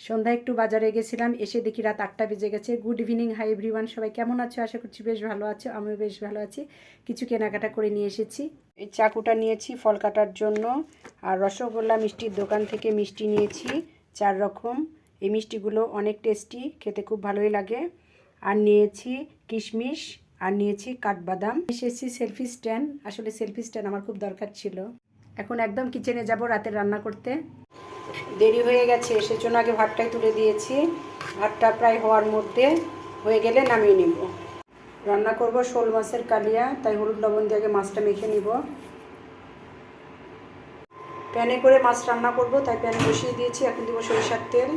সন্ধ্যায় একটু বাজারে গেছিলাম, এসে দেখি রাত আটটা বেজে গেছে। গুড ইভিনিং হাই এভরিওয়ান সবাই কেমন আছো? আশা করছি বেশ ভালো আছো, আমিও বেশ ভালো আছি। কিছু কেনাকাটা করে নিয়ে এসেছি। এই চাকুটা নিয়েছি ফল কাটার জন্য, আর রসগোল্লা মিষ্টির দোকান থেকে মিষ্টি নিয়েছি, চার রকম। এই মিষ্টিগুলো অনেক টেস্টি, খেতে খুব ভালোই লাগে। আর নিয়েছি কিশমিশ, আর নিয়েছি কাঠবাদাম। এসেছি সেলফি স্ট্যান্ড আসলে সেলফি স্ট্যান্ড আমার খুব দরকার ছিল। এখন একদম কিচেনে যাব রাতে রান্না করতে। দেরি হয়ে গেছে, সেজন্য আগে ভাতটাই তুলে দিয়েছি। ভাতটা প্রায় হওয়ার মধ্যে হয়ে গেলে নামিয়ে নিব। রান্না করব শোল মাছের কালিয়া, তাই হলুদ লবণ দিয়ে আগে মাছটা মেখে নিব। প্যানে করে মাছ রান্না করব, তাই প্যানে বসিয়ে দিয়েছি, এখন দিব সরিষার তেল।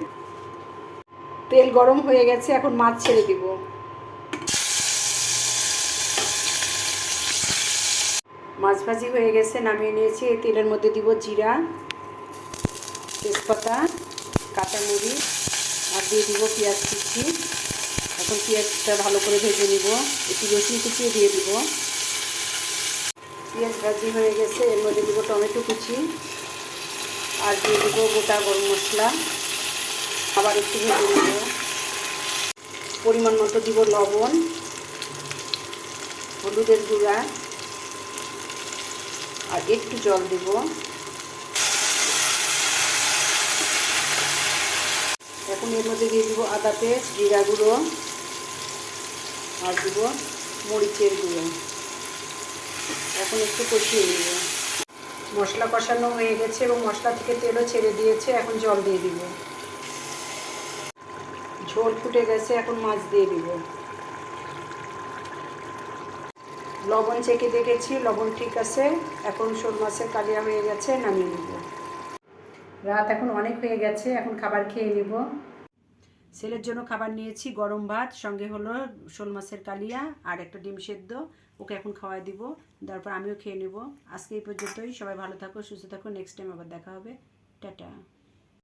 তেল গরম হয়ে গেছে, এখন মাছ ছেড়ে দিব। মাছ ভাজি হয়ে গেছে, নামিয়ে নিয়েছি, এই তেলের মধ্যে দিব জিরা। তেজপাতা, কাঁচামরিচ, আর দিয়ে দিব পেঁয়াজ কুচি। এখন পেঁয়াজটা ভালো করে ভেজে নিব। একটু রসুন কুচিয়ে দিয়ে দিব। পেঁয়াজ ভাজি হয়ে গেছে, এর মধ্যে দিব টমেটো কুচি। আর দিয়ে দিব গোটা গরম মশলা। আবার একটু ভেজে নিব। পরিমাণ মতো দিব লবণ, হলুদের গুঁড়া, আর একটু জল দেব। এখন এর মধ্যে দিয়ে দিব আদা পেস্ট, জিরা গুঁড়ো আর দিব মরিচের গুঁড়ো। এখন একটু কষিয়ে নেব। মশলা কষানো হয়ে গেছে এবং মশলা থেকে তেলও ছেড়ে দিয়েছে, এখন জল দিয়ে দিব। ঝোল ফুটে গেছে, এখন মাছ দিয়ে দিব। লবণ চেকে দেখেছি, লবণ ঠিক আছে, এখন শোল মাছের কালিয়া হয়ে গেছে, নামিয়ে নিব। রাত এখন অনেক হয়ে গেছে, এখন খাবার খেয়ে নিব। ছেলের জন্য খাবার নিয়েছি, গরম ভাত, সঙ্গে হলো শোল মাছের কালিয়া আর একটা ডিম সেদ্ধ, ওকে এখন খাওয়াই দিব, তারপর আমিও খেয়ে নেব। আজকে এই পর্যন্তই, সবাই ভালো থাকো, সুস্থ থাকো নেক্সট টাইম আবার দেখা হবে। টাটা।